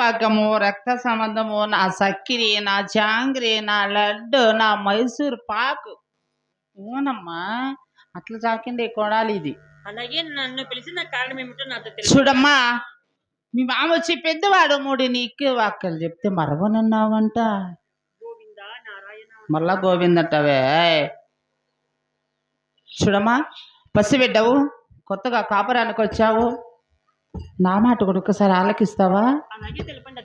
పగ్గము రక్త సంబంధము నా సక్కిరి నా జాంగ్రీ నా లడ్డు నా మైసూర్ పాకు. ఊనమ్మా అట్లా చాకిండే కొడాలి ఇది. అలాగే నన్ను పిలిచిన కారణం ఏమిటో నాతో తెలుసు. చూడమ్మా మీ మామ వచ్చి పెద్దవాడు మూడు నీకు వాక్కలు చెప్తే మరవనన్నావంట. గోవింద నారాయణ మళ్ళా గోవిందంటవే. చూడమ్మా పసిబిడ్డవు కొత్తగా కాపురానికి వచ్చావు నా మాట కూడా ఒకసారి ఆలకిస్తావా? అలాగే తెలపండి.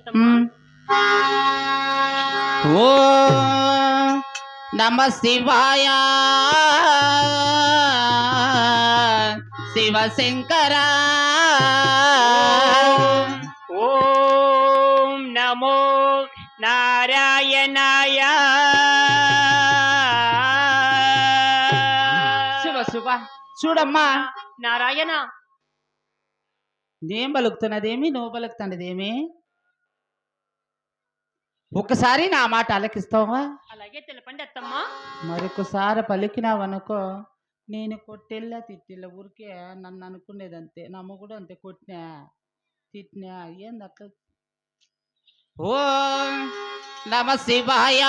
ఓ నమ శివాయ. శివశంకర. ఓం నమో నారాయణాయ. శివ శివ. చూడమ్మా. నారాయణ. నేను పలుకుతున్నదేమి నువ్వు పలుకుతున్నదేమి ఒక్కసారి నా మాట ఆలకిస్తావా? అలాగే తెలపండి అత్తమ్మ. మరొకసారి పలికినావనుకో నేను కొట్టెళ్ళా తిట్టిల్లా ఊరికే నన్ను అనుకునేది అంతే. నమ్మ కూడా అంతే కొట్టినా తిట్టినా ఏంది అట్లా ఓ నమ శివాయ.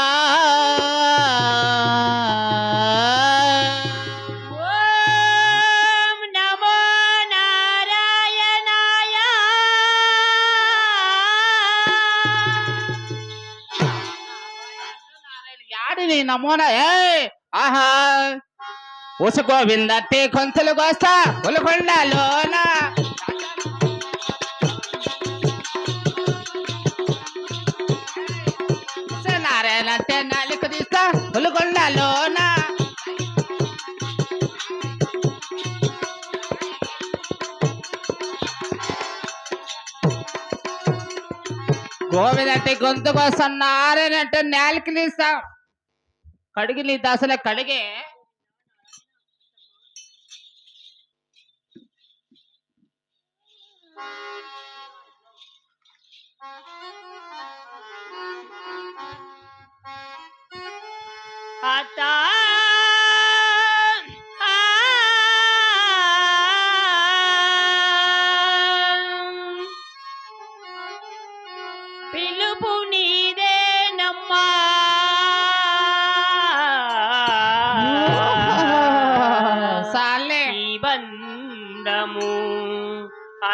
నమోన ఏ ఆహా! ఉస గోవిందట్టే కొంతలు కోస్తా ఉలకొండలోన? నారాయణంటే నాలుగు తీస్తా ఉలకొండలోన? గోవిందంటే గొంతు కోసం నారాయణ అంటే నేలకి తీస్తా. కడిగి నీ దశల కడిగే.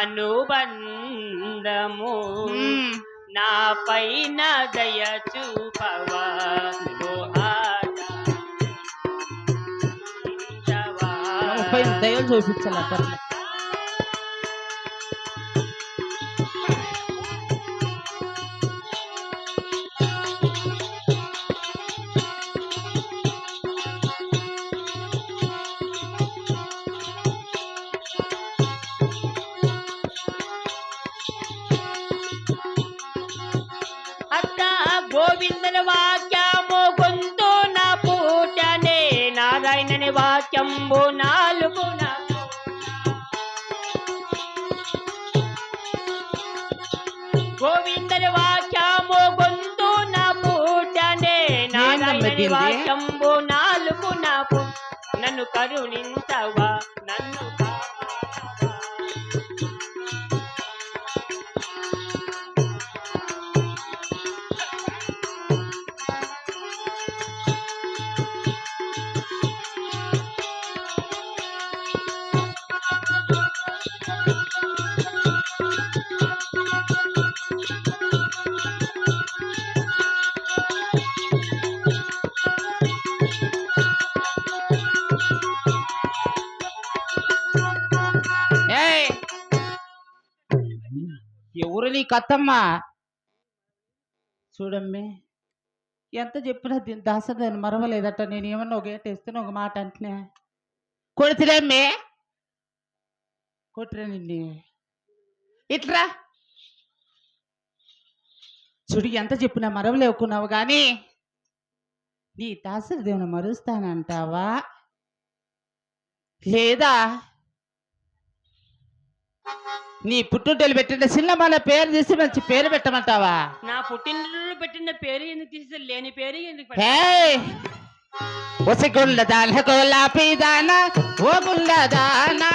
అనుబంధము. నా పైన దయ చూపవా. దయలు చూపించాలి గోవిందన వాక్యము గొంతు నా పూటనే నారాయణని వాక్యంబు నాలుగు గోవిందని వాక్యము గొంతు నా పూటనే నారాయణని? వాక్యంబు నాలుగు నన్ను కరుణించవా? నన్ను నీకు అత్తమ్మా చూడమ్మి చూడమ్మే ఎంత చెప్పినా దీని దాసదాన్ని మరవలేదట. నేను ఏమన్నా ఒక ఏట ఇస్తున్నా ఒక మాట అంటనే. కొడుతులేమ్మి. కొట్టురా నిన్ను. ఇట్రా. చూడు ఎంత చెప్పినా మరవలేకున్నావు కానీ నీ దాసరి దేవుని మరుస్తానంటావా? లేదా నీ పుట్టుంటలు పెట్టిన సినిమాల పేరు తీసి మంచి పేరు పెట్టమంటావా? నా పుట్టినరోజు పెట్టిన పేరు ఎందుకు తీసి లేని పేరు ఎందుకు ఒసి గుండదాన గోలాపి దాన ఓ గుండదాన బండదంట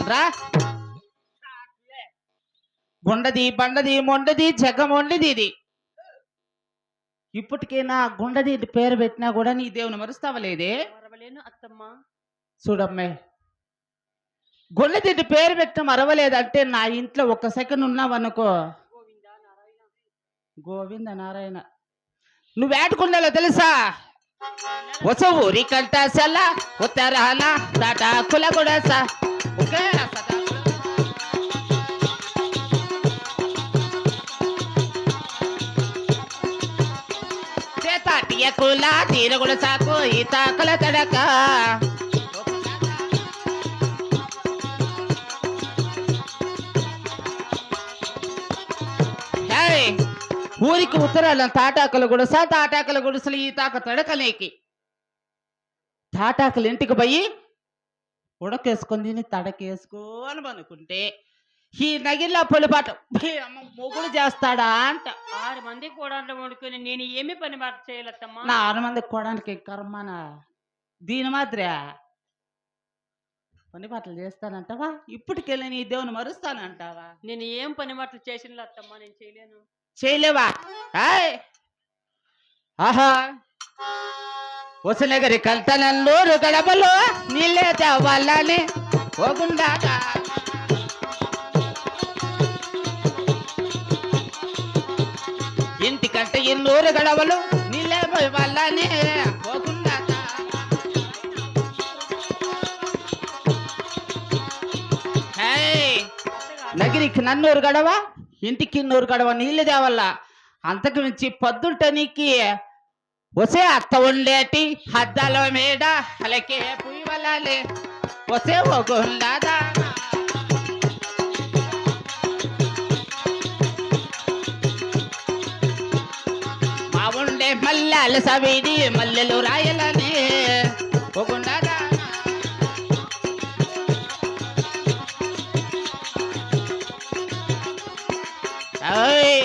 ఇట్లా గుండది బండది మొండది జగమొండిది ఇది. ఇప్పటికే నా గుండది పేరు పెట్టినా కూడా నీ దేవుని మరుస్తావలేదే చూడమ్మే. గుండెదిడ్డి పేరు పెట్టిన మరవలేదంటే నా ఇంట్లో ఒక సెకండ్ ఉన్నావనుకో. గోవిందా నారాయణ. గోవింద నారాయణ. నువ్వు ఏటుకుండాలో తెలుసా? వస ఊరి కంట సెల్ల ఉత్తరాన తాటాకుల కూడా కుల తీర కూడా సాకు ఈ తాకల తడక ఏయ్, ఊరికి ఉత్తరాల తాటాకుల గుడిస తాటాకుల గుడిసెలు ఈ తాక తడకలేకి. తాటాకులు ఇంటికి పోయి ఉడకేసుకొని తిని తడకేసుకోని అనుకుంటే ఈ నగిల్ల పొలిపాట అమ్మ మొగుడు చేస్తాడా? అంట. ఆరు మంది కూడా వండుకొని నేను ఏమి పని మాట చేయాలత్తమ్మ నా ఆరు మంది కోడానికి కర్మన? దీని మాదిరే? పని పాటలు చేస్తానంటావా? ఇప్పటికెళ్ళి నీ దేవుని మరుస్తానంటావా? నేను ఏం పని మాటలు చేసిన అత్తమ్మ నేను చేయలేను. చేయలేవా? ఆహా! వసనగరి కల్తనల్లూరు గడపలో నీళ్ళే తవ్వాలని పోగుండాగా ఇంటికంటే ఎన్నూరు గడవలు నీళ్ళే వాళ్ళని పోకుండా హేయ్ నగిరికి నన్నూరు గడవ ఇంటికి ఇన్నూరు గడవ నీళ్ళు తేవల్ల. అంతకు మించి పొద్దుంట నీకి వసే అత్త ఉండేటి హద్దల మేడ అలకే పుయ్యి వల్లాలే వసే ఒగుండాదా మా ఉండే మల్లెలు సవిడి మల్లెలు రాయలనే. ఒగుండాదా ఓయ్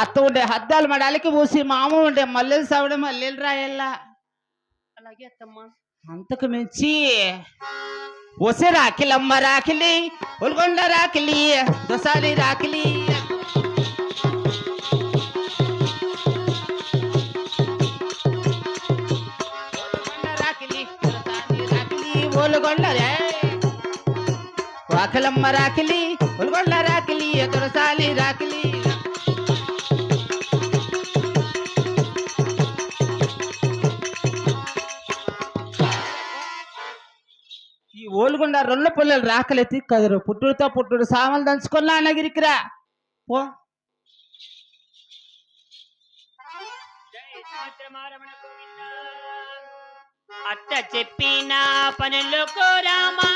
అత్త ఉండే హద్దాలు మడాలకి పూసి మామ ఉండే మల్లెలు సవడ మల్లెలు రాయల్లా. అలాగే అత్తమ్మ. అంతకు మించి ఒసే రాకిలమ్మ రాకిలి ఉల్గొండ రాకిలి దొసారి రాకిలి రాకిలి ఉల్గొండ రాకిలి దొరసాలి రాకిలి ఈ ఓలుగుండ రొల్ల పిల్లలు రాకలెత్తి కదరు. పుట్టుడుతో పుట్టుడు సామలు దంచుకున్నా నగిరికిరా పో. జై అత్త చెప్పిన పనులకు రామా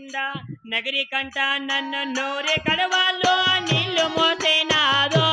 గోవింద నగరి కంట నన్ను నోరే కడవాలో నీళ్ళు మోసేనాదో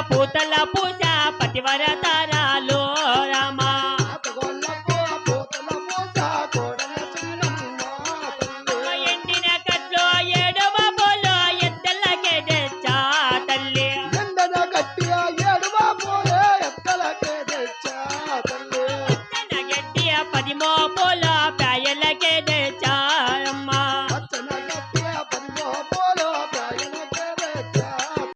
పూతల పూజ పతివర తారాలు.